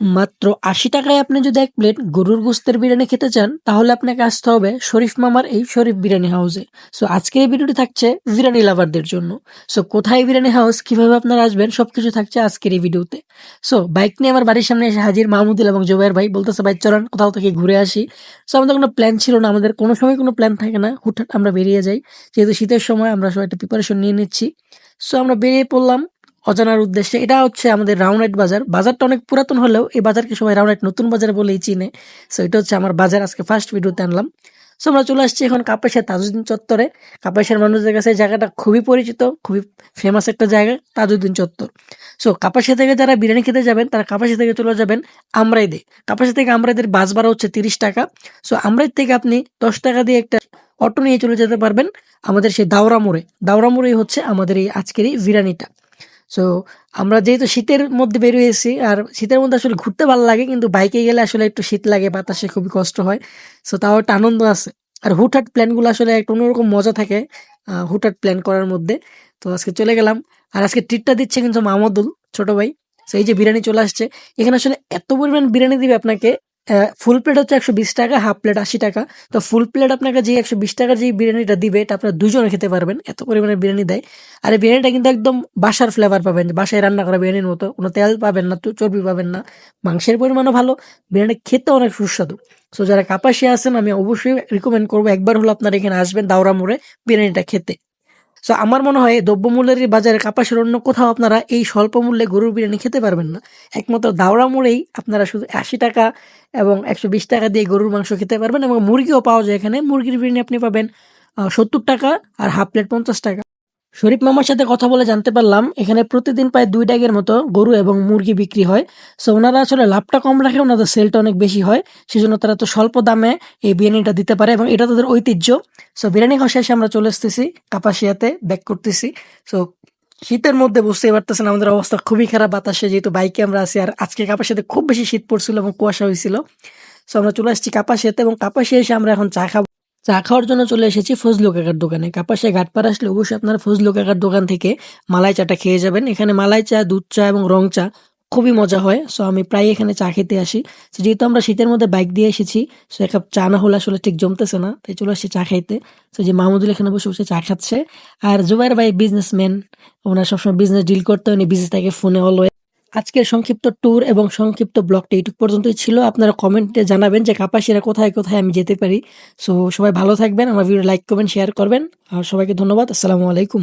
মাত্র আশি টাকায় আপনি যদি এক প্লেট গরুর গোস্তের বিরিয়ানি খেতে চান, তাহলে আপনাকে আসতে হবে শরীফ মামার এই শরীফ বিরিয়ানি হাউসে। সো আজকের এই ভিডিওটি থাকছে বিরিয়ানি লাভারদের জন্য। সো কোথায় বিরিয়ানি হাউস, কীভাবে আপনারা আসবেন, সবকিছু থাকছে আজকের এই ভিডিওতে। সো বাইক নিয়ে আমার বাড়ির সামনে এসে হাজির মাহমুদুল এবং জোবাইর ভাই বলতেছে, ভাই, চলান কোথাও থেকে ঘুরে আসি। সো আমাদের কোনো প্ল্যান ছিল না, আমাদের কোনো সময় কোনো প্ল্যান থাকে না। হুটহাট আমরা বেরিয়ে যাই। যেহেতু শীতের সময়, আমরা সবাই একটা প্রিপারেশন নিয়ে নিচ্ছি। সো আমরা বেরিয়ে পড়লাম। অজানার উদ্দেশ্যে, এটা হচ্ছে আমাদের রাউনাইট বাজার। বাজারটা অনেক পুরাতন হলেও এই বাজারকে সবাই রাউনাইট নতুন বাজার বলেই চিনে। সো এটা হচ্ছে আমার বাজার। আজকে ফার্স্ট ভিডিওতে আনলাম। সো আমরা চলে আসছি এখন কাপাসের তাজুদ্দিন চত্বরে। কাপাসের মানুষদের কাছে এই জায়গাটা খুবই পরিচিত, খুবই ফেমাস একটা জায়গা তাজুদ্দিন চত্বর। সো কাপাসিয়া থেকে যারা বিরিয়ানি খেতে যাবেন, তারা কাপাসিয়া থেকে চলে যাবেন আমরাইদে। কাপাসিয়া থেকে আমরাইদের বাস ভাড়া হচ্ছে তিরিশ টাকা। সো আমরাই থেকে আপনি দশ টাকা দিয়ে একটা অটো নিয়ে চলে যেতে পারবেন আমাদের সেই দাওরা মোড়ে। দাওরা মোড়েই হচ্ছে আমাদের এই আজকের এই বিরিয়ানিটা। সো আমরা যেহেতু শীতের মধ্যে বের হয়েছি, আর শীতের মধ্যে আসলে ঘুরতে ভালো লাগে, কিন্তু বাইকে গেলে আসলে একটু শীত লাগে, বাতাসে খুবই কষ্ট হয়। সো তাও একটা আনন্দ আছে। আর হুটহাট প্ল্যানগুলো আসলে একটা অন্যরকম মজা থাকে হুটহাট প্ল্যান করার মধ্যে। তো আজকে চলে গেলাম। আর আজকে ট্রিটটা দিচ্ছে কিন্তু মামদুল, ছোট ভাই। এই যে বিরিয়ানি চলে আসছে। এখানে আসলে এত পরিমাণ বিরিয়ানি দিবে আপনাকে। ফুল প্লেট হচ্ছে একশো বিশ টাকা হাফ প্লেট আশি টাকা। তো ফুল প্লেট আপনাকে যে একশো বিশ টাকার যে বিরিয়ানিটা দিবে, এটা আপনার দুজনে খেতে পারবেন। এত পরিমাণে বিরিয়ানি দেয়। আর এই বিরিয়ানিটা কিন্তু একদম বাসার ফ্লেভার পাবেন। বাসায় রান্না করা বিরিয়ানির মতো। কোনো তেল পাবেন না, চর্বি পাবেন না। মাংসের পরিমাণও ভালো। বিরিয়ানি খেতে অনেক সুস্বাদু। সো যারা কাপাসিয়া আছেন, আমি অবশ্যই রিকমেন্ড করব। একবার হলো আপনারা এখানে আসবেন, দাওরা মোড়ে বিরিয়ানিটা খেতে। সো আমার মনে হয় দ্রব্যমূল্যের বাজারে কাপাসের অন্য কোথাও আপনারা এই স্বল্প মূল্যে গরুর বিরিয়ানি খেতে পারবেন না। একমাত্র দাওড়া মোড়েই আপনারা শুধু আশি টাকা এবং একশো বিশ টাকা দিয়ে গরুর মাংস খেতে পারবেন এবং মুরগিও পাওয়া যায় এখানে। মুরগির বিরিয়ানি আপনি পাবেন সত্তর টাকা আর হাফ প্লেট পঞ্চাশ টাকা। শরীফ মামার সাথে কথা বলে জানতে পারলাম, এখানে প্রতিদিন প্রায় দুই টাকের মতো গরু এবং মুরগি বিক্রি হয়। সো ওনারা আসলে লাভটা কম রাখে, ওনাদের সেলটা অনেক বেশি হয়। সেজন্য তারা তো স্বল্প দামে এই বিরিয়ানিটা দিতে পারে এবং এটা তাদের ঐতিহ্য। সো বিরিয়ানি খাওয়া শেষে আমরা চলে আসতেছি কাপাসিয়াতে ব্যাক করতেছি। সো শীতের মধ্যে বুঝতেই পারতেছেন আমাদের অবস্থা খুবই খারাপ, বাতাসে যেহেতু বাইকে আমরা আছি, আর আজকে কাপাসিয়াতে খুব বেশি শীত পড়ছিল এবং কুয়াশা হয়েছিল। সো আমরা চলে আসছি কাপাসিয়াতে এবং কাপাসিয়া এসে আমরা এখন চা খাব। চা খাওয়ার জন্য চলে এসেছি ফজলু কাকার দোকানে। কাপাসে ঘাটপাড়া আসলে অবশ্যই আপনারা ফজলু কাকার দোকান থেকে মালাই চাটা খেয়ে যাবেন। এখানে মালাই চা, দুধ চা এবং রং চা খুবই মজা হয়। সো আমি প্রায় এখানে চা খেতে আসি। যেহেতু আমরা শীতের মধ্যে বাইক দিয়ে এসেছি সো এক কাপ চা না হলে আসলে ঠিক জমতেছে না। তাই চলে আসছি চা খাইতে। তো যে মাহমুদুল এখানে বসে বসে চা খাচ্ছে। আর জুবাইর ভাই বিজনেসম্যান ওনার সবসময় বিজনেস ডিল করতে উনি বিজনেস থাকে ফোনে অলওয়ে আজকের সংক্ষিপ্ত ট্যুর এবং সংক্ষিপ্ত ব্লগটা এইটুকু পর্যন্তই ছিল। আপনারা কমেন্টে জানাবেন যে কাপাসিরা কোথায় কোথায় আমি যেতে পারি। সো সবাই ভালো থাকবেন, আমার ভিডিও লাইক করবেন শেয়ার করবেন। আর সবাইকে ধন্যবাদ। আসসালামু আলাইকুম।